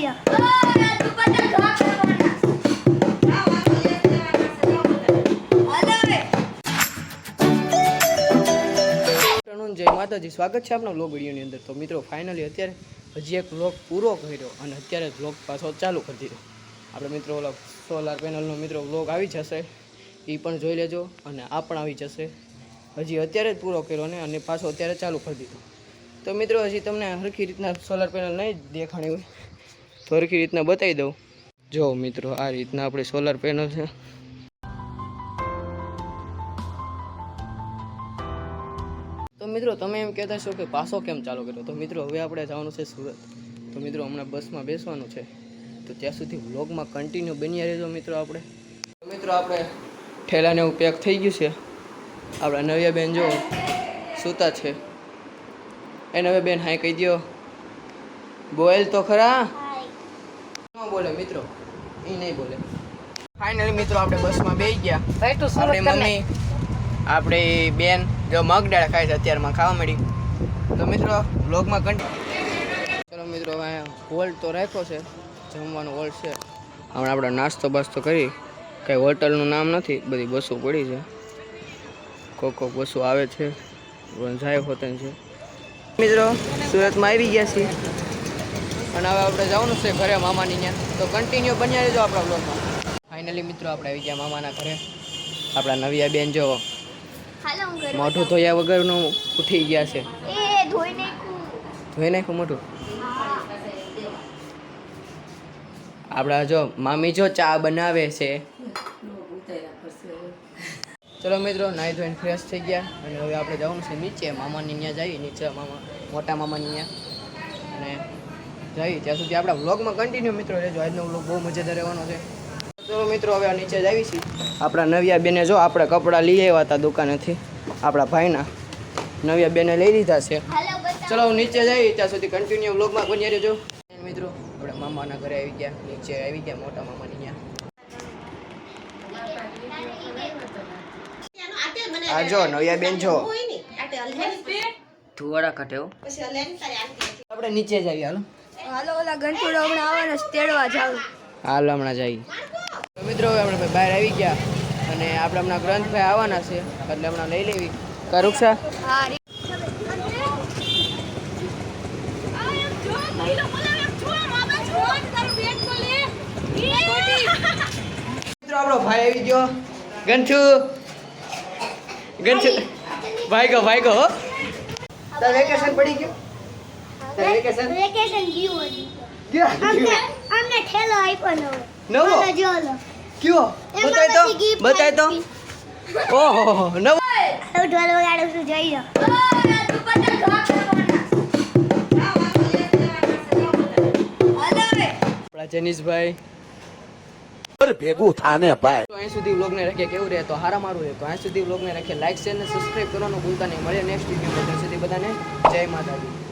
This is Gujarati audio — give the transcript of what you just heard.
જય માતાજી, સ્વાગત છે આપણા વ્લોગ વિડીયોની અંદર. તો મિત્રો ફાઇનલી અત્યારે હજી એક વ્લોગ પૂરો કર્યો અને અત્યારે વ્લોગ પાછો ચાલુ કરી દીધો. આપણે મિત્રો, ઓલા સોલાર પેનલનો મિત્રો વ્લોગ આવી જશે. એ પણ જોઈ લેજો અને આ પણ આવી જશે. હજી અત્યારે જ પૂરો કર્યો ને અને પાછો અત્યારે ચાલુ કરી દીધો. તો મિત્રો, હજી તમને હરખી રીતના સોલાર પેનલ નહીં દેખાણી હોય. તો હરખી રીતના બતાવી દઉં. જો મિત્રો, આ રીતના આપણે સોલાર પેનલ છે. તો મિત્રો, તમે એમ કહેતા છો કે પાસો કેમ ચાલુ કર્યો? તો મિત્રો, હવે આપણે જવાનું છે સુરત. તો મિત્રો, હમણાં બસમાં બેસવાનું છે. તો ત્યાં સુધી વ્લોગમાં કન્ટિન્યુ બન્યા રહેજો મિત્રો આપણે. મિત્રો, આપણે ઠેલાને એવું પેક થઈ ગયું છે. આપણા નવ્યા બેન જો સૂતા છે. એ નવ્યા બેન, હાય કહી દો બોલ તો ખરા? બોલે મિત્રો? એ નહીં બોલે. ફાઇનલી મિત્રો આપણે બસમાં બેસી ગયા. આપણી મમ્મી આપણી બેન જો મગડાળ ખાય છે અત્યારમાં ખાવા મળી. તો મિત્રો બ્લોગમાં કન્ટ ચલો મિત્રો અહીંયા હોલ્ડ તો રાખ્યો છે. જમવાનો હોલ્ડ છે. હમણાં આપણે નાસ્તો બાસ્તો કરી. કંઈ હોટલનું નામ નથી બધી બસો પડી છે. કોક કોક બસો આવે છે. જાય હોતન છે. મિત્રો સુરતમાં આવી ગયા છીએ. અને હવે આપણે જવાનું છે ઘરે મામાની ત્યાં. તો કન્ટિન્યુ બન્યા રહેજો આપણા બ્લોગમાં ફાઇનલી મિત્રો આપણે આવી ગયા મામાના ઘરે. આપણા નવિયા બેન જો મોઢું ધોયા વગરનું ઉઠી ગયા છે. ધોઈ નાખ્યું. મોઢું? આપણા જો મામી જો ચા બનાવે છે. ચલો મિત્રો નાહી ધોઈને ફ્રેશ થઈ ગયા. અને હવે આપણે જવાનું છે નીચે. મામાની ત્યાં જઈએ નીચે મામા મોટા મામાની ત્યાં. અને જઈએ ત્યાં સુધી આપણા વ્લોગમાં કન્ટિન્યુ મિત્રો રહેજો. આજનો વ્લોગ બહુ મજેદાર રહેવાનો છે. ચલો મિત્રો હવે નીચે જ આવી છીએ આપણા નવિયા બેને જો આપણે કપડાં લઈ આવ્યા હતા દુકાનેથી. આપણા ભાઈના. નવિયા બેને લઈ લીધા છે. ચલો નીચે જઈ ત્યાં સુધી કન્ટિન્યુ વ્લોગમાં બન્યા રહેજો. મિત્રો આપણે મામાના ઘરે આવી ગયા. નીચે આવી ગયા મોટા મામાની ત્યાં આ જો નવ્યા બેન છો ધુવાડા કાઢે હો. આપણે નીચે જ આવી હાલો. હાલો ઓલા ગંઠુડો હમણાં આવવાનો તેડવા જાવ હાલ હમણાં જઈ. તો મિત્રો હવે આપણે બહાર આવી ગયા અને આપણે હમણાં ગ્રંથભાઈ આવવાના છે એટલે હમણાં લઈ લેવી. કા રૂક્ષા મિત્રો આપણો ભાઈ આવી ગયો. ગંઠુ ગંઠુ ભાઈ ગો ભાઈ ગો વેકેશન પડી ગયું? વેકેશન વેકેશન ગયું અમને અમને ઠેલો આપ્યો નવો. નવો? ઓલો કયો? બતાય તો. બતાય તો. ઓહો નવો. હવે ઢોલ વગાડું છું જોઈ લો. જનીશભાઈ. ભેગું થાને ભાઈ. તો અહીં સુધી વ્લોગને રાખે કેવું રહે તો હારા મારું રહે. તો અહીં સુધી વ્લોગને રાખે લાઈક શેર ને સબસ્ક્રાઈબ કરવાનું ભૂલતા નહીં. મળે નેક્સ્ટ વીડિયો સુધી બધાને જય માતાજી.